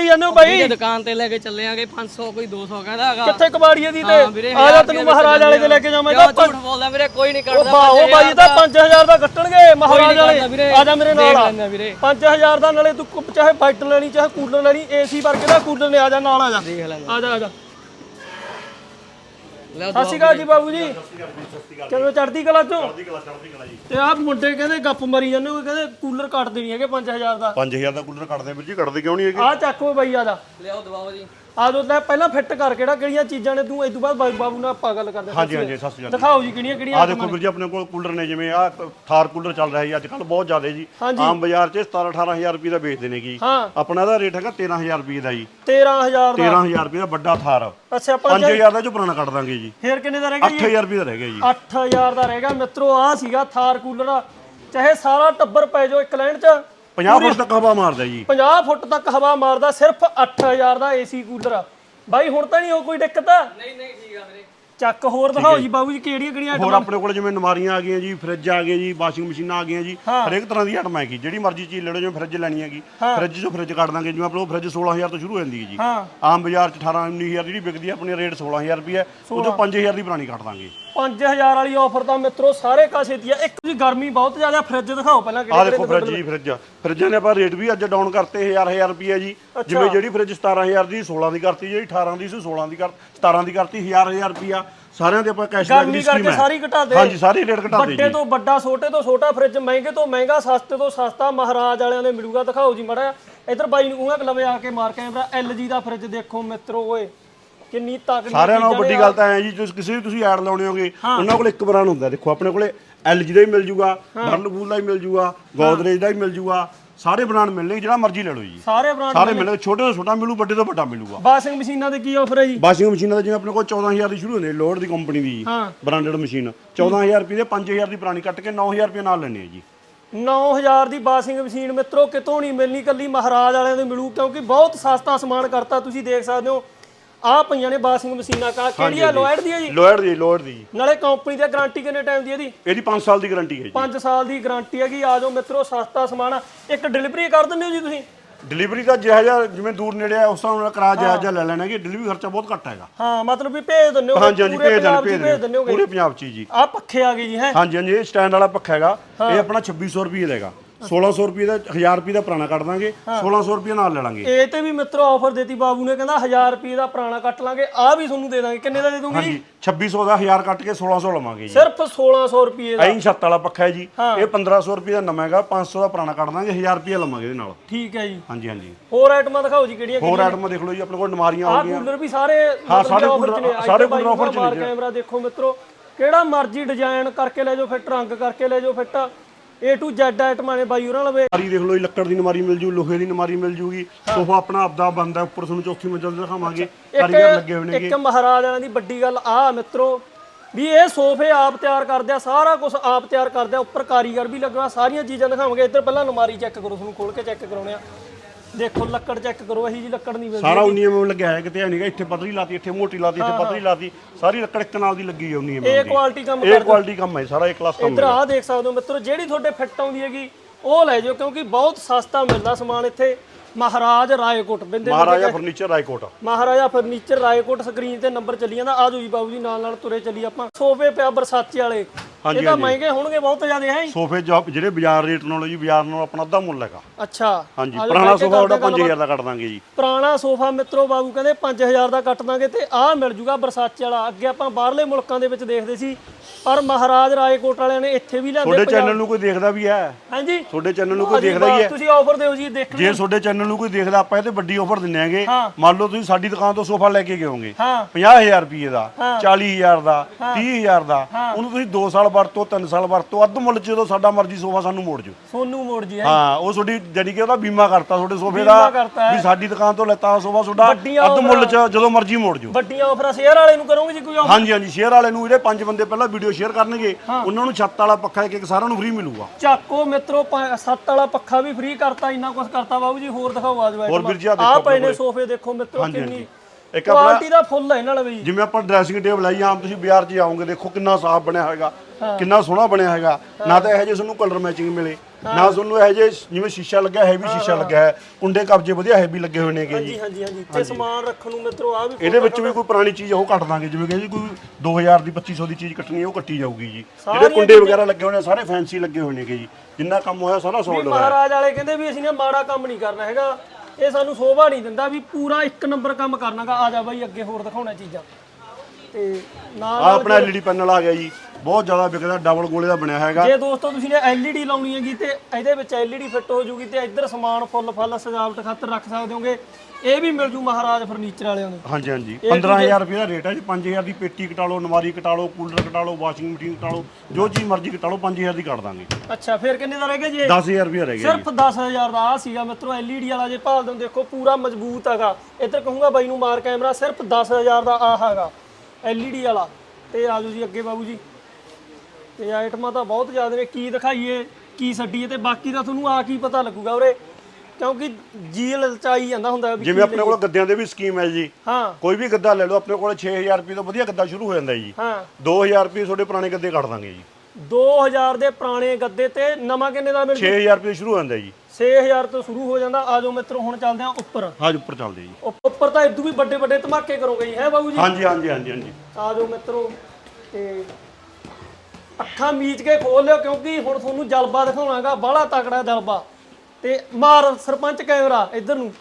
ਲਈ ਜਾਂਦੇ ਹੋ ਬਾਈ? ਵੀਰੇ ਦੁਕਾਨ ਤੇ ਲੈ ਕੇ ਚੱਲੇ ਆਂਗੇ 500 ਕੋਈ 200 ਕਹਿੰਦਾ ਹੈਗਾ। ਕਿੱਥੇ ਕਬਾੜੀਏ ਦੀ ਤੇ? ਆ ਜਾ ਤੈਨੂੰ ਮਹਾਰਾਜ ਵਾਲੇ ਦੇ ਲੈ ਕੇ ਜਾਵਾਂਗਾ ਝੂਠ ਬੋਲਦਾ ਵੀਰੇ ਕੋਈ ਨਹੀਂ ਕੱਢਦਾ ਉਹ ਬਾਈ ਤਾਂ 5000 ਦਾ। ਕੱਟਣਗੇ ਮਹਾਰਾਜ ਵਾਲੇ। ਆ ਜਾ ਮੇਰੇ ਨਾਲ ਦੇਖ ਆ। ਲੈਂਦੇ ਆ ਵੀਰੇ। 5000 ਦਾ ਨਾਲੇ ਤੂੰ ਚਾਹੇ ਬਾਈਟ ਲੈਣੀ ਚਾਹੇ ਕੂਲਰ ਲੈਣੀ ਏਸੀ ਵਰਗੇ ਦਾ ਕੂਲਰ ਨੇ ਆ ਜਾ ਨਾਲ ਆ ਜਾ। ਆ ਜਾ ਆ ਜਾ। ਸਤਿ ਸ਼੍ਰੀ ਅਕਾਲ ਜੀ ਬਾਬੂ ਜੀ। ਕਿਵੇਂ ਚੜਦੀ ਕਲਾ ਚੋਂ? ਤੇ ਆਹ ਮੁੰਡੇ ਕਹਿੰਦੇ ਗੱਪ ਮਰੀ ਜਾਂਦੇ ਉਹ ਕਹਿੰਦੇ ਕੂਲਰ ਕੱਟ ਦੇਣੀ ਹੈਗੇ 5000 ਦਾ। 5000 ਦਾ ਕੂਲਰ ਕੱਢਦੇ ਵੀਰ ਜੀ ਕੱਢਦੇ ਕਿਉਂ ਨਹੀਂ ਹੈਗੇ? ਆ ਚੱਕੋ ਬਾਈ ਆ ਜਾ ਲਿਆਓ ਦਵਾਓ ਜੀ। ਆ ਦੋ ਤਾਂ ਪਹਿਲਾਂ ਫਿੱਟ ਕਰ ਕਿਹੜਾ ਕਿਹੜੀਆਂ ਚੀਜ਼ਾਂ ਨੇ ਤੂੰ ਇਸ ਤੋਂ ਬਾਅਦ ਬਾਈ ਬਾਬੂ ਨਾਲ ਆਪਾਂ ਗੱਲ ਕਰਦੇ ਹਾਂਜੀ ਹਾਂਜੀ ਸਤਿ ਸ਼੍ਰੀ ਅਕਾਲ ਦਿਖਾਓ ਜੀ ਕਿਹੜੀਆਂ ਕਿਹੜੀਆਂ ਆ ਦੇਖੋ ਵੀਰ ਜੀ ਆਪਣੇ ਕੋਲ ਕੂਲਰ ਨੇ ਜਿਵੇਂ ਆ ਥਾਰ ਕੂਲਰ ਚੱਲ ਰਿਹਾ ਜੀ ਅੱਜ ਕੱਲ ਬਹੁਤ ਜ਼ਿਆਦਾ ਜੀ। ਆਮ ਬਾਜ਼ਾਰ 'ਚ 17 18000 ਰੁਪਏ ਦਾ ਵੇਚਦੇ ਨੇ ਜੀ। ਆਪਣਾ ਦਾ ਰੇਟ ਹੈਗਾ 13000 ਰੁਪਏ ਦਾ ਜੀ। 13000 ਦਾ। 13000 ਰੁਪਏ ਦਾ ਵੱਡਾ ਥਾਰ। ਅੱਛਾ ਆਪਾਂ 5000 ਦਾ ਜੋ ਪੁਰਾਣਾ ਕੱਢ ਦਾਂਗੇ ਜੀ। ਫੇਰ ਕਿੰਨੇ ਦਾ ਰਹੇਗਾ ਜੀ? 8000 ਰੁਪਏ ਦਾ ਰਹਿ ਗਿਆ ਜੀ 8000 ਦਾ ਰਹੇਗਾ। ਮਿੱਤਰੋ ਆ ਸੀਗਾ ਥਾਰ ਕੂਲਰ। ਚਾਹੇ ਸਾਰਾ ਟੱਬਰ ਪੈ ਜਾਓ ਇੱਕ ਲਾਈਨ 'ਚ। 50 ਫੁੱਟ ਤੱਕ ਹਵਾ ਮਾਰਦਾ ਜੀ। 50 ਫੁੱਟ ਤੱਕ ਹਵਾ ਮਾਰਦਾ ਸਿਰਫ 8000 ਦਾ ਏਸੀ ਕੂਲਰ ਆ। ਬਾਈ ਹੁਣ ਤਾਂ ਨਹੀਂ ਉਹ ਕੋਈ ਦਿੱਕਤ? ਨਹੀਂ ਨਹੀਂ ਠੀਕ ਆ ਵੀਰੇ। ਚੱਕ ਹੋਰ ਦਿਖਾਓ ਜੀ ਬਾਬੂ ਜੀ ਕਿਹੜੀਆਂ ਕਿਹੜੀਆਂ ਹੋਰ ਆਪਣੇ ਕੋਲ ਜਿਵੇਂ ਨਮਾਰੀਆਂ ਆ ਗਈਆਂ ਜੀ ਫ੍ਰਿਜ ਆ ਗਏ ਜੀ ਵਾਸ਼ਿੰਗ ਮਸ਼ੀਨਾਂ ਆ ਗਈਆਂ ਜੀ ਹਰੇਕ ਤਰ੍ਹਾਂ ਦੀ ਆਈਟਮ ਹੈਗੀ ਜਿਹੜੀ ਮਰਜ਼ੀ ਚੀਜ਼ ਲੈ ਲਓ ਜਿਵੇਂ ਫ੍ਰਿਜ ਲੈਣੀ ਹੈਗੀ ਫ੍ਰਿਜ ਚੋਂ ਫ੍ਰਿਜ ਕੱਢ ਦਾਂਗੇ ਜਿਵੇਂ ਆਪਣੇ ਕੋਲ ਫ੍ਰਿਜ 16000 ਤੋਂ ਸ਼ੁਰੂ ਹੋ ਜਾਂਦੀ ਹੈ ਜੀ। ਆਮ ਬਾਜ਼ਾਰ 'ਚ 18 19000 ਜਿਹੜੀ ਵਿਕਦੀ ਹੈ ਆਪਣੀ ਰੇਟ 16000 ਰੁਪਏ ਉਹ ਤੋਂ 5000 ਦੀ ਪੁਰਾਣੀ ਕੱਢ ਦਾਂਗੇ। 5000 ਵਾਲੀ ਆਫਰ ਤਾਂ ਮਿੱਤਰੋ ਸਾਰੇ ਕਾਸੇ ਦੀ ਆ। ਇੱਕ ਜੀ ਗਰਮੀ ਬਹੁਤ ਜ਼ਿਆਦਾ ਫ੍ਰਿਜ ਦਿਖਾਓ ਪਹਿਲਾਂ ਕਿਹੜੇ ਦੇਖੋ ਫ੍ਰਿਜ ਜੀ ਫ੍ਰਿਜ ਫ੍ਰਿਜਾਂ ਦੇ ਆਪਾਂ ਰੇਟ ਵੀ ਅੱਜ ਡਾਊਨ ਕਰਤੇ 1000 1000 ਰੁਪਏ ਜੀ। ਜਿਵੇਂ ਜਿਹੜੀ ਫ੍ਰਿਜ 17000 ਦੀ 16 ਦੀ ਕਰਤੀ ਜਿਹੜੀ 18 ਦੀ ਸੀ 16 ਦੀ ਕਰ 17 ਦੀ ਕਰਤੀ 1000 1000 ਰੁਪਿਆ ਸਾਰਿਆਂ ਦੇ ਆਪਾਂ ਕੈਸ਼ਬੈਕ ਦੀ ਸਕੀਮ ਹੈ। ਸਾਰੀ ਘਟਾ ਦੇ। ਹਾਂਜੀ ਸਾਰੇ ਰੇਟ ਘਟਾ ਦੇ ਵੱਡੇ ਤੋਂ ਵੱਡਾ ਛੋਟੇ ਤੋਂ ਛੋਟਾ ਫ੍ਰਿਜ ਮਹਿੰਗੇ ਤੋਂ ਮਹਿੰਗਾ ਸਸਤੇ ਤੋਂ ਸਸਤਾ ਮਹਾਰਾਜ ਵਾਲਿਆਂ ਦੇ ਮਿਲੂਗਾ। ਦਿਖਾਓ ਜੀ ਮੜਾ ਇਧਰ ਬਾਈ ਨੂੰ ਕਹੂੰਗਾ ਕਿ ਲਵੇ ਆ ਕੇ ਮਾਰ ਕੈਮਰਾ LG ਦਾ ਫ੍ਰਿਜ ਦੇਖੋ ਮਿੱਤਰੋ ਓਏ। ਕਿੰਨੀ ਤਕੜੀ ਸਾਰਿਆਂ ਨਾਲੋਂ ਵੱਡੀ ਗੱਲ ਤਾਂ ਐ ਜੀ ਤੁਸੀਂ ਕਿਸੇ ਵੀ ਤੁਸੀਂ ਐਡ ਲਾਉਣੇ ਹੋਗੇ ਉਹਨਾਂ ਕੋਲ ਇੱਕ ਬ੍ਰਾਂਡ ਹੁੰਦਾ ਦੇਖੋ ਆਪਣੇ ਕੋਲੇ LG ਦਾ ਹੀ ਮਿਲ ਜੂਗਾ ਵਰਲਪੂਲ ਦਾ ਹੀ ਮਿਲ ਜੂਗਾ ਗੋਦਰੇਜ ਦਾ ਹੀ ਮਿਲ ਜੂਗਾ ਸਾਰੇ ਬ੍ਰਾਂਡ ਮਿਲਣਗੇ ਜਿਹੜਾ ਮਰਜ਼ੀ ਲੈ ਲਓ ਜੀ। ਸਾਰੇ ਬ੍ਰਾਂਡ ਸਾਰੇ ਮਿਲਣਗੇ ਛੋਟੇ ਤੋਂ ਛੋਟਾ ਮਿਲੂ ਵੱਡੇ ਤੋਂ ਵੱਡਾ ਮਿਲੂਗਾ। ਵਾਸ਼ਿੰਗ ਮਸ਼ੀਨਾਂ ਦੇ ਕੀ ਆਫਰ ਹੈ ਜੀ? ਵਾਸ਼ਿੰਗ ਮਸ਼ੀਨਾਂ ਦਾ ਜਿਵੇਂ ਆਪਣੇ ਕੋਲ 14000 ਦੀ ਸ਼ੁਰੂ ਹੁੰਦੀ ਲੋਡ ਦੀ ਕੰਪਨੀ ਦੀ ਹਾਂ। ਬ੍ਰਾਂਡਡ ਮਸ਼ੀਨ 14000 ਰੁਪਏ ਦੇ 5000 ਦੀ ਪੁਰਾਣੀ ਕੱਟ ਕੇ 9000 ਰੁਪਏ ਨਾਲ ਲੈਣੀ ਹੈ ਜੀ। 9000 ਦੀ ਵਾਸ਼ਿੰਗ ਮਸ਼ੀਨ ਮਿੱਤਰੋ ਕਿਤੋਂ ਨਹੀਂ ਮਿਲਣੀ ਕੱਲੀ ਮਹਾਰਾਜ ਵਾਲਿਆਂ ਦੇ ਮਿਲੂ ਕਿਉਂਕਿ ਬਹੁਤ ਸਸਤਾ ਸਮਾਨ ਕਰਤਾ ਤੁਸੀਂ ਦੇਖ ਸਕਦੇ ਹੋ। ਆਹ ਪਈਆਂ ਨੇ ਵਾਸ਼ਿੰਗ ਮਸ਼ੀਨਾਂ ਕਾ ਕਿਹੜੀ ਆ? ਲੋਇਡ ਦੀ ਹੈ ਜੀ? ਲੋਡ ਦੀ ਲੋਡ ਦੀ। ਜੀ। ਨਾਲੇ ਕੰਪਨੀ ਦੀ ਗਾਰੰਟੀ ਕਿੰਨੇ ਟਾਈਮ ਦੀ ਹੈ ਇਹਦੀ? ਇਹਦੀ 5 ਸਾਲ ਦੀ ਗਾਰੰਟੀ ਹੈ ਜੀ। 5 ਸਾਲ ਦੀ ਗਾਰੰਟੀ ਹੈਗੀ। ਆ ਜਾਓ ਮਿੱਤਰੋ ਸਸਤਾ ਸਮਾਨ ਆ। ਇੱਕ ਡਿਲੀਵਰੀ ਕਰ ਦਿੰਦੇ ਹੋ ਜੀ ਤੁਸੀਂ? ਡਿਲੀਵਰੀ ਦਾ ਜਿਹੜਾ ਜਿਹਾ ਜਿਵੇਂ ਦੂਰ ਨੇੜੇ ਆ ਉਸ ਹਿਸਾਬ ਨਾਲ ਕਿਰਾਇਆ ਜਾਇਜ਼ ਜਿਹਾ ਲੈ ਲੈਣਾ ਕਿ ਡਿਲੀਵਰੀ ਖਰਚਾ ਬਹੁਤ ਘੱਟ ਹੈਗਾ। ਹਾਂ ਮਤਲਬ ਵੀ ਭੇਜ ਦਿੰਦੇ ਹੋ ਹਾਂਜੀ ਹਾਂਜੀ ਭੇਜ ਦਿੰਦੇ ਹੋਗੇ। ਪੂਰੇ ਪੰਜਾਬ 'ਚ ਹੀ ਜੀ। ਆ ਪੱਖੇ ਆ ਗਏ ਜੀ ਹੈ? ਹਾਂਜੀ ਹਾਂਜੀ ਇਹ ਸਟੈਂਡ ਵਾਲਾ ਪੱਖਾ ਹੈਗਾ। ਇਹ ਆਪਣਾ 2600 ਰੁਪਏ ਦਾ ਹੈਗਾ। 1600 ਰੁਪਏ ਦਾ 1000 ਰੁਪਏ ਦਾ ਪੁਰਾਣਾ ਕੱਢ ਦਾਂਗੇ 1600 ਰੁਪਏ ਨਾਲ ਲੈ ਲਾਂਗੇ। ਇਹ ਤੇ ਵੀ ਮਿੱਤਰੋ ਆਫਰ ਦਿੱਤੀ ਬਾਬੂ ਨੇ ਕਹਿੰਦਾ 1000 ਰੁਪਏ ਦਾ ਪੁਰਾਣਾ ਕੱਟ ਲਾਂਗੇ ਆ ਵੀ ਤੁਹਾਨੂੰ ਦੇ ਦਾਂਗੇ। ਕਿੰਨੇ ਦਾ ਦੇ ਦੂੰਗੀ? ਜੀ ਹਾਂਜੀ 2600 ਦਾ 1000 ਕੱਟ ਕੇ 1600 ਲਵਾਂਗੇ ਜੀ। ਸਿਰਫ 1600 ਰੁਪਏ ਦਾ। ਐਂ ਛੱਤ ਵਾਲਾ ਪੱਖਾ ਹੈ ਜੀ। ਇਹ 1500 ਰੁਪਏ ਦਾ ਨਵਾਂ ਹੈਗਾ 500 ਦਾ ਪੁਰਾਣਾ ਕੱਢ ਦਾਂਗੇ 1000 ਰੁਪਏ ਲਵਾਂਗੇ ਇਹਦੇ ਨਾਲ। ਠੀਕ ਹੈ ਜੀ। ਹਾਂਜੀ ਹਾਂਜੀ। ਹੋਰ ਆਈਟਮਾਂ ਦਿਖਾਓ ਜੀ ਕਿਹੜੀਆਂ ਹੋਰ ਆਈਟਮ ਦੇਖ ਲਓ ਜੀ ਆਪਣੇ ਕੋਲ ਨਮਾਰੀਆਂ ਹੋ ਗਈਆਂ। ਕੂਲਰ ਵੀ ਸਾਰੇ ਹਾਂ, ਸਾਰੇ ਕੂਲਰ- ਸਾਰੇ ਕੂਲਰ offer ਚ ਨੇ ਜੀ। ਕੈਮਰਾ ਦੇਖੋ ਮਿੱਤਰੋ ਕਿਹੜਾ ਮਰਜ਼ੀ ਡਿਜ਼ਾਈਨ ਕਰਕੇ ਲੈ ਜਾਓ ਫਿੱਟ ਰੰਗ ਕਰਕੇ ਲੈ ਜਾਓ ਫਿੱਟ A to Z ਆਈਟਮਾਂ ਨੇ ਬਾਈ ਉਹਨਾਂ ਲਵੇ। ਨਮਾਰੀ ਦੇਖ ਲਓ ਜੀ ਲੱਕੜ ਦੀ ਨਮਾਰੀ ਮਿਲ ਜੂ ਲੋਹੇ ਦੀ ਨਮਾਰੀ ਮਿਲ ਜੂਗੀ। ਸੋਫਾ ਆਪਣਾ ਆਪਦਾ ਬੰਦਾ ਉੱਪਰ ਤੁਹਾਨੂੰ ਚੌਥੀ ਮੰਜ਼ਲ ਤੇ ਦਿਖਾਵਾਂਗੇ ਕਾਰੀਗਰ ਲੱਗੇ ਹੋਏ ਇੱਕ ਨੇਗੇ। ਇੱਕ ਮਹਾਰਾਜਾਂ ਦੀ ਵੱਡੀ ਗੱਲ ਆ ਮਿੱਤਰੋ ਵੀ ਇਹ ਸੋਫੇ ਆਪ ਤਿਆਰ ਕਰਦੇ ਆ ਸਾਰਾ ਕੁਝ ਆਪ ਤਿਆਰ ਕਰਦੇ ਆ ਉੱਪਰ ਕਾਰੀਗਰ ਵੀ ਲੱਗਾ ਸਾਰੀਆਂ ਚੀਜ਼ਾਂ ਦਿਖਾਵਾਂਗੇ। ਇੱਧਰ ਪਹਿਲਾਂ ਅਲਮਾਰੀ ਚੈੱਕ ਕਰੋ ਤੁਹਾਨੂੰ ਖੋਲ ਕੇ ਚੈੱਕ ਕਰਾਉਣੇ ਆ। ਦੇਖੋ ਲੱਕੜ ਚੈੱਕ ਕਰੋ ਇਹੀ ਜੀ ਲੱਕੜ ਨਹੀਂ ਮਿਲਦੀ ਸਾਰਾ 19 ਐਮਐਮ ਲੱਗਿਆ ਹੈ ਕਿਤੇ ਨਹੀਂਗਾ ਇੱਥੇ ਪਤਲੀ ਲਾਤੀ ਇੱਥੇ ਮੋਟੀ ਲਾਤੀ ਇੱਥੇ ਪਤਲੀ ਲਾਤੀ ਸਾਰੀ ਲੱਕੜ ਇੱਕ ਨਾਲ ਦੀ ਲੱਗੀ ਹੈ 19 ਐਮਐਮ ਇਹ ਕੁਆਲਿਟੀ ਕੰਮ ਇਹ ਕੁਆਲਿਟੀ ਕੰਮ ਹੈ ਸਾਰਾ ਇਹ ਕਲਾਸ ਕੰਮ ਇੱਧਰ ਆਹ ਦੇਖ ਸਕਦੇ ਹੋ ਮਿੱਤਰੋ ਜਿਹੜੀ ਤੁਹਾਡੇ ਫਿੱਟ ਆਉਂਦੀ ਹੈਗੀ ਉਹ ਲੈ ਜਾਓ ਕਿਉਂਕਿ ਬਹੁਤ ਸਸਤਾ ਮਿਲਦਾ ਸਮਾਨ ਇੱਥੇ। ਮਹਾਰਾਜ ਰਾਏਕੋਟ ਬਿੰਦੇ Maharaja furniture Raikot. Maharaja furniture Raikot screen ਤੇ ਨੰਬਰ ਚੱਲੀ ਜਾਂਦਾ ਆ ਜਾਓ ਜੀ ਬਾਬੂ ਜੀ ਨਾਲ ਨਾਲ ਤੁਰੇ ਚੱਲੀ ਆਪਾਂ। ਸੋਫੇ ਪਿਆ ਬਰਸਾਚੇ ਵਾਲੇ ਇਹ ਤਾਂ ਮਹਿੰਗੇ ਹੋਣਗੇ ਬਹੁਤ ਜ਼ਿਆਦਾ ਹੈ ਸੋਫੇ ਜੋ ਜਿਹੜੇ ਬਾਜ਼ਾਰ ਰੇਟ ਨਾਲੋਂ ਜੀ ਬਾਜ਼ਾਰ ਨਾਲੋਂ ਆਪਣਾ ਅੱਧਾ ਮੁੱਲ ਹੈਗਾ। ਅੱਛਾ। ਹਾਂਜੀ ਆ ਜਾਓ ਪੁਰਾਣਾ ਬੈਠ ਕੇ ਸੋਫਾ ਉਹਦਾ ਕਰਦੇ 5000 ਦਾ ਕੱਢ ਦਾਂਗੇ ਜੀ। ਪੁਰਾਣਾ ਸੋਫਾ ਮਿੱਤਰੋ ਬਾਬੂ ਕਹਿੰਦੇ 5000 ਦਾ ਕੱਟ ਦਾਂਗੇ ਤੇ ਆਹ ਮਿਲ ਜੂਗਾ ਬਰਸਾਚੇ ਵਾਲਾ। ਅੱਗੇ ਆਪਾਂ ਬਾਹਰਲੇ ਮੁਲਕਾਂ ਦੇ ਵਿੱਚ ਦੇਖਦੇ ਸੀ ਪਰ ਮਹਾਰਾਜ ਰਾਏਕੋਟ ਵਾਲਿਆਂ ਨੇ ਇੱਥੇ ਵੀ ਲਿਆਂਦੇ ਤੁਹਾਡੇ ਚੈਨਲ ਨੂੰ ਕੋਈ ਦੇਖਦਾ ਵੀ ਹੈ? ਹਾਂਜੀ। ਤੁਹਾਡੇ ਚੈਨਲ ਨੂੰ ਕੋਈ ਦੇਖਦਾ ਹੀ ਹੈ? ਤੁਸੀਂ ਆਫਰ ਦਿਓ ਜੀ ਦੇਖ ਜੇ ਤੁਹਾਡੇ ਚੈਨਲ ਨੂੰ ਕੋਈ ਦੇਖਦਾ ਆਪਾਂ ਇਹ ਤੇ ਵੱਡੀ ਆਫਰ ਦਿੰਨੇ ਆਂਗੇ ਹਾਂ। ਮੰਨ ਲਓ ਤੁਸੀਂ ਸਾਡੀ ਦੁਕਾਨ ਤੋਂ ਸੋਫਾ ਲੈ ਕੇ ਗਏ ਹੋਗੇ ਹਾਂ। 50000 ਰੁਪਏ ਦਾ 40000 ਦਾ 30000 ਦਾ ਉਹਨੂੰ ਤੁਸੀਂ 2 ਸਾਲ ਵਰਤੋ 3 ਸਾਲ ਵਰਤੋ ਅੱਧ ਮੁੱਲ 'ਚ ਜਦੋਂ ਸਾਡਾ ਮਰਜ਼ੀ ਸੋਫਾ ਸਾਨੂੰ ਮੋੜ ਜੋ ਸੋਨੂ ਮੋੜ ਜੀ ਹੈ ਹਾਂ ਉਹ ਤੁਹਾਡੀ ਜਾਨੀ ਕਿ ਉਹਦਾ ਬੀਮਾ ਕਰਤਾ ਤੁਹਾਡੇ ਸੋਫੇ ਦਾ ਬੀਮਾ ਕਰਤਾ ਹੈ। ਵੀ ਸਾਡੀ ਦੁਕਾਨ ਤੋਂ ਲੈਤਾ ਸੋਫਾ ਤੁਹਾਡਾ ਅੱਧ ਮੁੱਲ 'ਚ ਜਦੋਂ ਮਰਜ਼ੀ ਮੋੜ ਜੋ ਵੱਡੀਆਂ ਆਫਰਾਂ ਸ਼ੇਅਰ ਵਾਲੇ ਨੂੰ ਕਰੋਗੇ ਜੀ ਕੋਈ offer? ਹਾਂਜੀ ਹਾਂਜੀ ਸ਼ੇਅਰ ਵਾਲੇ ਨੂੰ ਜਿਹੜੇ ਪੰਜ ਬੰਦੇ ਪਹਿਲਾਂ ਵੀਡੀਓ ਸ਼ੇਅਰ ਕਰਨਗੇ ਉਹਨਾਂ ਨੂੰ ਛੱਤ ਵਾਲਾ ਪੱਖਾ ਇੱਕ ਇੱਕ ਸਾਰਿਆਂ ਨੂੰ ਫ੍ਰੀ ਮਿਲੂਗਾ। ਚਾਕੋ ਮਿੱਤਰੋ ਪਾ- ਸੱਤ ਵਾਲਾ ਪੱਖਾ ਵੀ ਫ੍ਰੀ ਕਰਤਾ ਇੰਨਾ ਕੁਝ ਕਰਤਾ ਬਾਬੂ ਜੀ ਹੋਰ ਦਿਖਾਓ ਆਜ ਹੋਰ ਵੀਰ ਜੀ ਆਹ ਦੇਖੋ ਪਏ ਨੇ ਸੋਫੇ ਦੇਖੋ ਮਿੱਤਰੋ ਕਿੰਨੀ ਇੱਕ ਆਪਣਾ ਕੁਆਲਿਟੀ ਦਾ ਫੁੱਲ ਹੈ ਇਹਨਾਂ ਨਾਲ ਵੀ। ਜਿਵੇਂ ਆਪਾਂ ਡਰੈਸਿੰਗ ਟੇਬਲ ਆਈ ਆਮ ਤੁਸੀਂ ਬਾਜ਼ਾਰ 'ਚ ਜਾਓਗੇ ਦੇਖੋ ਕਿੰਨਾ ਸਾਫ਼ ਬਣਿਆ ਹੈਗਾ ਕਿੰਨਾ ਸੋਹਣਾ ਬਣਿਆ ਹੈਗਾ ਨਾ ਤਾਂ ਇਹੋ ਜਿਹੇ ਤੁਹਾਨੂੰ ਕਲਰ ਮੈਚਿੰਗ ਮਿਲੇ ਨਾ ਤੁਹਾਨੂੰ ਇਹੋ ਜਿਹੇ ਜਿਵੇਂ ਸ਼ੀਸ਼ਾ ਲੱਗਾ ਹੈਵੀ ਸ਼ੀਸ਼ਾ ਲੱਗਾ ਹੈ ਕੁੰਡੇ ਕਬਜੇ ਵਧੀਆ ਹੈਵੀ ਲੱਗੇ ਹੋਏ ਨੇਗੇ ਜੀ। ਹਾਂਜੀ ਹਾਂਜੀ ਹਾਂਜੀ। ਤੇ ਸਮਾਨ ਰੱਖਣ ਨੂੰ ਮਿੱਤਰੋ ਆ ਵੀ ਇਹਦੇ ਵਿੱਚ ਵੀ ਕੋਈ ਪੁਰਾਣੀ ਚੀਜ਼ ਉਹ ਕੱਟ ਦਾਂਗੇ ਜਿਵੇਂ ਕਿ ਜੀ ਕੋਈ 2000 ਦੀ 2500 ਦੀ ਚੀਜ਼ ਕੱਟਣੀ ਹੈ ਉਹ ਕੱਟੀ ਜਾਊਗੀ ਜੀ। ਜਿਹੜੇ ਕੁੰਡੇ ਵਗੈਰਾ ਲੱਗੇ ਹੋਣੇ ਆ, ਸਾਰੇ ਫੈਂਸੀ ਲੱਗੇ ਹੋਏ ਨੇਗੇ ਜੀ। ਜਿੰਨਾ ਕੰਮ ਹੋਇਆ ਸਾਰਾ ਸੋਲਡ ਹੋਇਆ। ਮਹਾਰਾਜ ਵਾਲੇ ਕਹਿੰਦੇ ਵੀ ਅਸੀਂ ਨੇ ਮਾੜਾ ਕੰਮ ਨਹੀਂ ਕਰਨਾ ਹੈਗਾ। ਇਹ ਸਾਨੂੰ ਸੋਭਾ ਨਹੀਂ ਦਿੰਦਾ ਵੀ ਪੂਰਾ ਇੱਕ ਨੰਬਰ ਕੰਮ ਕਰਨਾਗਾ। ਆ ਜਾ ਬਾਈ ਅੱਗੇ ਹੋਰ ਦਿਖਾਉਣਾ ਚੀਜ਼ਾਂ। ਤੇ ਨਾਲ ਆ ਆਪਣਾ ਐਲਈਡੀ ਪੈਨਲ ਆ ਗਿਆ ਜੀ। ਬਹੁਤ ਜ਼ਿਆਦਾ ਵਿਕਦਾ ਡਬਲ ਗੋਲੇ ਦਾ ਬਣਿਆ ਹੈਗਾ। ਜੇ ਦੋਸਤੋ ਤੁਸੀਂ ਨੇ LED ਲਾਉਣੀ ਹੈਗੀ ਤੇ ਇਹਦੇ ਵਿੱਚ LED ਫਿੱਟ ਹੋ ਜੂਗੀ ਤੇ ਇੱਧਰ ਸਮਾਨ ਫੁੱਲ ਫਲ ਸਜਾਵਟ ਖਾਤਰ ਰੱਖ ਸਕਦੇ ਹੋਗੇ। ਇਹ ਵੀ ਮਿਲ ਜੂ ਮਹਾਰਾਜ ਫਰਨੀਚਰ ਵਾਲਿਆਂ ਨੂੰ। ਹਾਂਜੀ ਹਾਂਜੀ। 15000 ਰੁਪਏ ਦਾ ਰੇਟ ਹੈ ਜੀ। 5000 ਦੀ ਪੇਟੀ ਕਟਾ ਲਓ ਨਵਾਰੀ ਕਟਾ ਲਓ ਕੂਲਰ ਕਟਾ ਲਓ ਵਾਸ਼ਿੰਗ ਮਸ਼ੀਨ ਕਟਾ ਲਓ ਜੋ ਚੀਜ਼ ਮਰਜ਼ੀ ਕਟਾ ਲਓ 5000 ਦੀ ਕੱਟ ਦਾਂਗੇ। ਅੱਛਾ ਫਿਰ ਕਿੰਨੇ ਦਾ ਰਹਿ ਗਿਆ ਜੀ ਇਹ? 10000 ਰੁਪਏ ਰਹਿ ਗਿਆ ਸਿਰਫ 10000 ਦਾ ਆ ਸੀਗਾ। ਮਿੱਤਰੋ LED ਵਾਲਾ ਜੇ ਭਾਲਦੇ ਹੋ ਦੇਖੋ ਪੂਰਾ ਮਜ਼ਬੂਤ ਹੈਗਾ। ਇੱਧਰ ਕਹੂੰਗਾ ਬਾਈ ਨੂੰ ਮਾਰ ਕੈਮਰਾ ਸਿਰਫ 10000 ਦਾ ਆ ਹੈਗਾ। LED ਵਾਲਾ। ਤੇ ਆਜੋ ਜੀ ਅੱਗੇ ਬਾਬੂ ਜੀ। ਤੇ ਆਈਟਮਾਂ ਤਾਂ ਬਹੁਤ ਜ਼ਿਆਦਾ ਨੇ। ਕੀ ਦਿਖਾਈਏ ਕੀ ਛੱਡੀਏ ਤੇ ਬਾਕੀ ਦਾ ਤੁਹਾਨੂੰ ਆ ਕੀ ਪਤਾ ਲੱਗੂਗਾ ਉਰੇ। ਕਿਉਂਕਿ ਜੀ ਲਲਚਾਈ ਜਾਂਦਾ ਹੁੰਦਾ ਵੀ ਜਿਵੇਂ ਆਪਣੇ ਕੋਲ ਗੱਦਿਆਂ ਦੇ ਵੀ ਸਕੀਮ ਹੈ ਜੀ। ਹਾਂ। ਕੋਈ ਵੀ ਗੱਦਾ ਲੈ ਲਓ ਆਪਣੇ ਕੋਲ 6000 ਰੁਪਏ ਤੋਂ ਵਧੀਆ ਗੱਦਾ ਸ਼ੁਰੂ ਹੋ ਜਾਂਦਾ ਜੀ। ਹਾਂ। 2000 ਰੁਪਏ ਤੁਹਾਡੇ ਪੁਰਾਣੇ ਗੱਦੇ ਕੱਟ ਦਾਂਗੇ ਜੀ। 2000 ਦੇ ਪੁਰਾਣੇ ਗੱਦੇ ਤੇ ਨਵਾਂ ਕਿੰਨੇ ਦਾ ਮਿਲ 6000 ਰੁਪਏ ਸ਼ੁਰੂ ਹੋ ਜਾਂਦਾ ਜੀ। 6000 ਤੋਂ ਸ਼ੁਰੂ ਹੋ ਜਾਂਦਾ। ਆਜੋ ਮਿੱਤਰੋ ਹੁਣ ਚੱਲਦੇ ਆ ਉੱਪਰ। ਹਾਂ ਜੀ ਉੱਪਰ ਚੱਲਦੇ ਜੀ। ਉੱਪ- ਉੱਪਰ ਤਾਂ ਇਦੋਂ ਵੀ ਵੱਡੇ ਵੱਡੇ ਧਮਾਕੇ ਕਰੋਗੇ ਜੀ ਹੈ ਬਾਬੂ ਜੀ? ਹਾਂਜੀ ਹਾਂਜੀ ਹਾਂਜੀ ਹਾਂਜੀ। ਆ ਜਾਓ ਮਿੱਤਰੋ ਤੇ ਅੱਖਾਂ ਮੀਚ ਕੇ ਖੋਲ ਲਿਓ ਕਿਉਂਕਿ ਹੁਣ ਤੁਹਾਨੂੰ ਜਲਵਾ ਦਿਖਾਉਣਾਗਾ ਬਾਹਲਾ ਤਕੜਾ ਜਲਵਾ ਤੇ ਮਾਰ ਸਰਪੰਚ ਕੈਮਰਾ ਇੱਧਰ ਨੂੰ।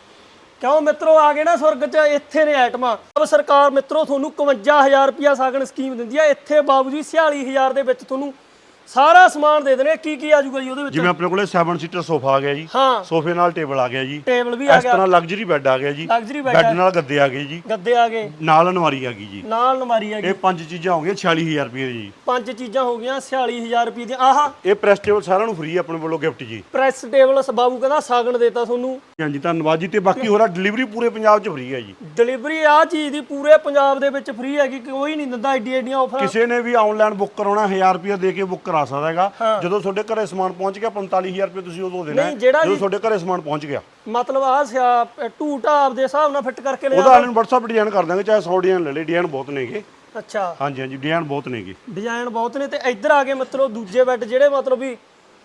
ਕਿਉਂ ਮਿੱਤਰੋ, ਆ ਗਏ ਨਾ ਸੁਰਗ 'ਚ, ਇੱਥੇ ਨੇ ਆਈਟਮਾਂ ਅਬ ਸਰਕਾਰ ਮਿੱਤਰੋ, ਤੁਹਾਨੂੰ 51000 ਰੁਪਿਆ ਸਾਗਣ ਸਕੀਮ ਦਿੰਦੀ ਆ। ਇੱਥੇ ਬਾਬੂ ਜੀ 46000 ਦੇ ਵਿੱਚ ਤੁਹਾਨੂੰ ਸਾਰਾ ਸਮਾਨ ਦੇ ਦੇਣੇ ਕੀ ਕੀ ਆ ਜਾਊਗਾ ਜੀ ਉਹਦੇ ਵਿੱਚ? ਜਿਵੇਂ ਆਪਣੇ ਕੋਲੇ 7 ਸੀਟਰ ਸੋਫਾ ਆ ਗਿਆ ਜੀ ਹਾਂ। ਸੋਫੇ ਨਾਲ ਟੇਬਲ ਆ ਗਿਆ ਜੀ ਟੇਬਲ ਵੀ ਆ ਇਸ ਤਰ੍ਹਾਂ ਲਗਜ਼ਰੀ ਬੈੱਡ ਆ ਗਿਆ ਜੀ ਲਗਜ਼ਰੀ ਬੈੱਡ ਬੈੱਡ ਨਾਲ ਗੱਦੇ ਆ ਗਏ ਜੀ। ਗੱਦੇ ਆ ਗਏ। ਨਾਲ ਅਨਵਾਰੀ ਆ ਗਈ ਜੀ। ਨਾਲ ਨਮਾਰੀ ਆ ਗਈ। ਇਹ ਪੰਜ ਚੀਜ਼ਾਂ ਹੋ ਗਈਆਂ 46000 ਰੁਪਏ ਦੀ ਜੀ। ਪੰਜ ਚੀਜ਼ਾਂ ਹੋ ਗਈਆਂ 46000 ਰੁਪਏ ਦੀਆਂ। ਆਹ! ਇਹ ਪ੍ਰੈਸ ਟੇਬਲ ਸਾਰਿਆਂ ਨੂੰ ਫ੍ਰੀ ਆਪਣੇ ਵੱਲੋਂ ਗਿਫਟ ਜੀ। ਪ੍ਰੈਸ ਟੇਬਲ ਬਾਬੂ ਕਹਿੰਦਾ ਸਾਗਣ ਦੇਤਾ ਤੁਹਾਨੂੰ। ਹਾਂਜੀ ਧੰਨਵਾਦ ਜੀ ਤੇ ਬਾਕੀ ਹੋਰ ਡਿਲੀਵਰੀ ਪੂਰੇ ਪੰਜਾਬ 'ਚ ਫ੍ਰੀ ਹੈ ਜੀ। ਡਿਲੀਵਰੀ ਆ ਚੀਜ਼ ਦੀ ਪੂਰੇ ਪੰਜਾਬ ਦੇ ਵਿੱਚ ਫ੍ਰੀ ਹੈਗੀ ਕੋਈ ਨਹੀਂ ਦਿੰਦਾ ਐਡੀ ਐਡੀਆਂ ਆਫਰਾਂ ਕਿਸੇ ਨੇ ਵੀ ਆਨਲਾਈਨ ਬੁੱਕ ਕਰਾਉਣਾ 1000 ਰੁਪਏ ਦੇ ਕੇ ਬੁੱਕ ਕਰਾ ਸਕਦਾ ਹੈਗਾ। ਜਦੋਂ ਤੁਹਾਡੇ ਘਰੇ ਸਮਾਨ ਪਹੁੰਚ ਗਿਆ 45000 ਰੁਪਏ ਤੁਸੀਂ ਉਦੋਂ ਦੇਣਾ ਹੈ, ਨਹੀਂ, ਜਿਹੜਾ ਜਦੋਂ ਤੁਹਾਡੇ ਘਰੇ ਸਮਾਨ ਪਹੁੰਚ ਗਿਆ। ਮਤਲਬ ਆ ਟੂਟਾ ਆਪਦੇ ਹਿਸਾਬ ਨਾਲ ਫਿੱਟ ਕਰਕੇ ਲਿਆ ਉਹਦਾ ਆਨਲਾਈਨ WhatsApp ਡਿਜ਼ਾਈਨ ਕਰ ਦਾਂਗੇ ਚਾਹੇ 100 ਡਿਜ਼ਾਈਨ ਲੈ ਲੈ ਡਿਜ਼ਾਈਨ ਬਹੁਤ ਨੇਗੇ। ਅੱਛਾ। ਹਾਂਜੀ ਹਾਂਜੀ ਡਿਜ਼ਾਈਨ ਬਹੁਤ ਨੇਗੇ। ਡਿਜ਼ਾਈਨ ਬਹੁਤ ਨੇ ਤੇ ਇੱਧਰ ਆ ਕੇ ਮਤਲਬ ਦੂਜੇ ਬੈੱਡ ਜਿਹੜੇ ਮਤਲਬ ਵੀ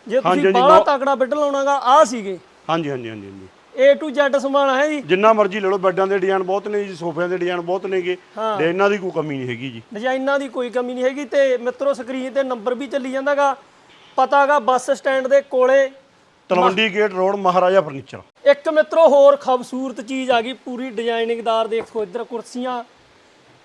ਜੇ ਹਾਂਜੀ, ਤੁਸੀਂ ਹਾਂਜੀ, ਬਾਹਲਾ ਤਕੜਾ ਬੈੱਡ ਲਾਉਣਾਗਾ ਆ ਸੀਗੇ। ਹਾਂਜੀ ਹਾਂਜੀ ਹਾਂਜੀ ਹਾਂਜੀ। A to Z ਸਮਾਨ ਹੈ ਜੀ। ਜਿੰਨਾ ਮਰਜ਼ੀ ਲੈ ਲਓ ਬੈੱਡਾਂ ਦੇ ਡਿਜ਼ਾਈਨ ਬਹੁਤ ਨੇ ਜੀ ਸੋਫਿਆਂ ਦੇ ਡਿਜ਼ਾਈਨ ਬਹੁਤ ਨੇਗੇ। ਇਹਨਾਂ ਦੀ ਕੋਈ ਕਮੀ ਨਹੀਂ ਹੈਗੀ ਜੀ। ਡਿਜ਼ਾਈਨਾਂ ਦੀ ਕੋਈ ਕਮੀ ਨਹੀਂ ਹੈਗੀ ਤੇ ਮਿੱਤਰੋ ਸਕਰੀਨ ਤੇ ਨੰਬਰ ਵੀ ਚੱਲੀ ਜਾਂਦਾਗਾ। ਪਤਾਗਾ ਬੱਸ ਸਟੈਂਡ ਦੇ ਕੋਲੇ Talwandi gate road Maharaja furniture. ਇੱਕ ਮਿੱਤਰੋ ਹੋਰ ਖੂਬਸੂਰਤ ਚੀਜ਼ ਆ ਗਈ। ਪੂਰੀ ਡਿਜ਼ਾਈਨਿੰਗਦਾਰ ਦੇਖੋ ਇੱਧਰ ਕੁਰਸੀਆਂ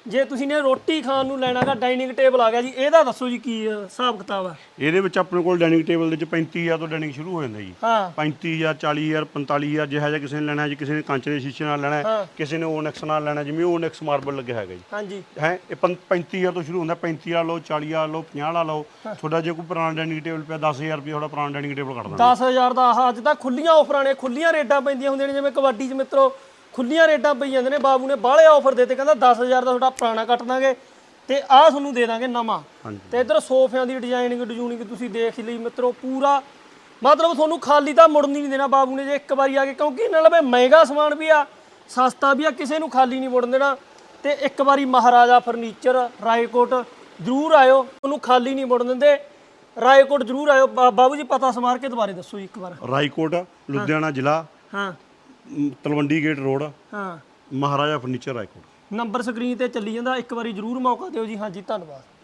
ਜੇ ਤੁਸੀਂ ਨੇ ਰੋਟੀ ਖਾਣ ਨੂੰ ਲੈਣਾਗਾ ਡਾਈਨਿੰਗ ਟੇਬਲ ਆ ਗਿਆ ਜੀ ਇਹਦਾ ਦੱਸੋ ਜੀ ਕੀ ਅ, ਹਿਸਾਬ ਕਿਤਾਬ ਹੈ ਇਹਦੇ ਵਿੱਚ ਆਪਣੇ ਕੋਲ ਡਾਈਨਿੰਗ ਟੇਬਲ ਦੇ ਵਿੱਚ 35000 ਤੋਂ ਡਾਈਨਿੰਗ ਸ਼ੁਰੂ ਹੋ ਜਾਂਦਾ ਜੀ। ਹਾਂ। 35000 40000 45000 ਜਿਹੜਾ ਜਿਹਾ ਕਿਸੇ ਨੇ ਲੈਣਾ ਹੈ ਜੀ ਕਿਸੇ ਨੇ ਕਾਂਚ ਦੇ ਸ਼ੀਸ਼ੇ ਨਾਲ ਲੈਣਾ ਹੈ ਹਾਂ। ਕਿਸੇ ਨੇ ਓਨੈਕਸ ਨਾਲ ਲੈਣਾ ਜਿਵੇਂ ਓਨੈਕਸ ਮਾਰਬਲ ਲੱਗਿਆ ਹੈਗਾ ਜੀ। ਹਾਂਜੀ। ਹੈ ਇਹ ਪੰ- 35000 ਤੋਂ ਸ਼ੁਰੂ ਹੁੰਦਾ 35 ਵਾਲਾ ਲਓ 40 ਵਾਲਾ ਲਓ 50 ਵਾਲਾ ਲਓ ਤੁਹਾਡਾ ਜੇ ਕੋਈ ਪੁਰਾਣਾ ਡਾਈਨਿੰਗ ਟੇਬਲ ਪਿਆ 10000 ਰੁਪਏ ਤੁਹਾਡਾ ਪੁਰਾਣਾ ਡਾਈਨਿੰਗ ਟੇਬਲ ਕੱਢ ਦਾਂਗੇ। 10000 ਦਾ ਆਹ ਅੱਜ ਤਾਂ ਖੁੱਲੀਆਂ ਆਫਰਾਂ ਨੇ ਖੁੱਲੀਆਂ ਰੇਟਾਂ ਪੈਂਦੀਆਂ ਹੁੰਦੀਆਂ ਨੇ ਜਿਵੇਂ ਕਬੱਡੀ 'ਚ ਮਿੱਤਰੋ ਖੁੱਲੀਆਂ ਰੇਟਾਂ ਪਈ ਜਾਂਦੇ ਨੇ ਬਾਬੂ ਨੇ ਬਾਹਲੇ ਆਫਰ ਦਿੱਤੇ ਕਹਿੰਦਾ 10000 ਦਾ ਤੁਹਾਡਾ ਪੁਰਾਣਾ ਕੱਟ ਦਾਂਗੇ ਤੇ ਆਹ ਤੁਹਾਨੂੰ ਦੇ ਦਾਂਗੇ ਨਵਾਂ। ਤੇ ਇਧਰ ਸੋਫਿਆਂ ਦੀ ਡਿਜ਼ਾਈਨਿੰਗ ਡਿਜ਼ੂਨਿੰਗ ਤੁਸੀਂ ਦੇਖ ਹੀ ਲਈ ਮਿੱਤਰੋ ਪੂਰਾ ਮਤਲਬ ਤੁਹਾਨੂੰ ਖਾਲੀ ਤਾਂ ਮੁੜਨ ਨਹੀਂ ਦੇਣਾ ਬਾਬੂ ਨੇ ਜੇ ਇੱਕ ਵਾਰੀ ਆ ਕੇ ਕਿਉਂਕਿ ਇਹਨਾਂ ਲਵੇ ਮਹਿੰਗਾ ਸਮਾਨ ਵੀ ਆ ਸਸਤਾ ਵੀ ਆ ਕਿਸੇ ਨੂੰ ਖਾਲੀ ਨਹੀਂ ਮੁੜਨ ਦੇਣਾ। ਤੇ ਇੱਕ ਵਾਰੀ ਮਹਾਰਾਜਾ ਫਰਨੀਚਰ ਰਾਏਕੋਟ ਜ਼ਰੂਰ ਆਇਓ ਤੁਹਾਨੂੰ ਖਾਲੀ ਨਹੀਂ ਮੁੜਨ ਦਿੰਦੇ। ਰਾਏਕੋਟ ਜ਼ਰੂਰ ਆਇਓ ਬਾਬੂ ਜੀ ਪਤਾ ਸਮਾਰ ਕੇ ਦੁਬਾਰੇ ਦੱਸੋ ਜੀ ਇੱਕ ਵਾਰ। ਰਾਈਕੋਟ ਲੁਧਿਆਣਾ ਜ਼ਿਲ੍ਹਾ। ਹਾਂ। ਤਲਵੰਡੀ ਗੇਟ ਰੋਡ ਹਾਂ। Maharaja furniture Raikot number screen ਤੇ ਚੱਲੀ ਜਾਂਦਾ ਇੱਕ ਵਾਰੀ ਜ਼ਰੂਰ ਮੌਕਾ ਦਿਓ ਜੀ। ਹਾਂਜੀ ਧੰਨਵਾਦ।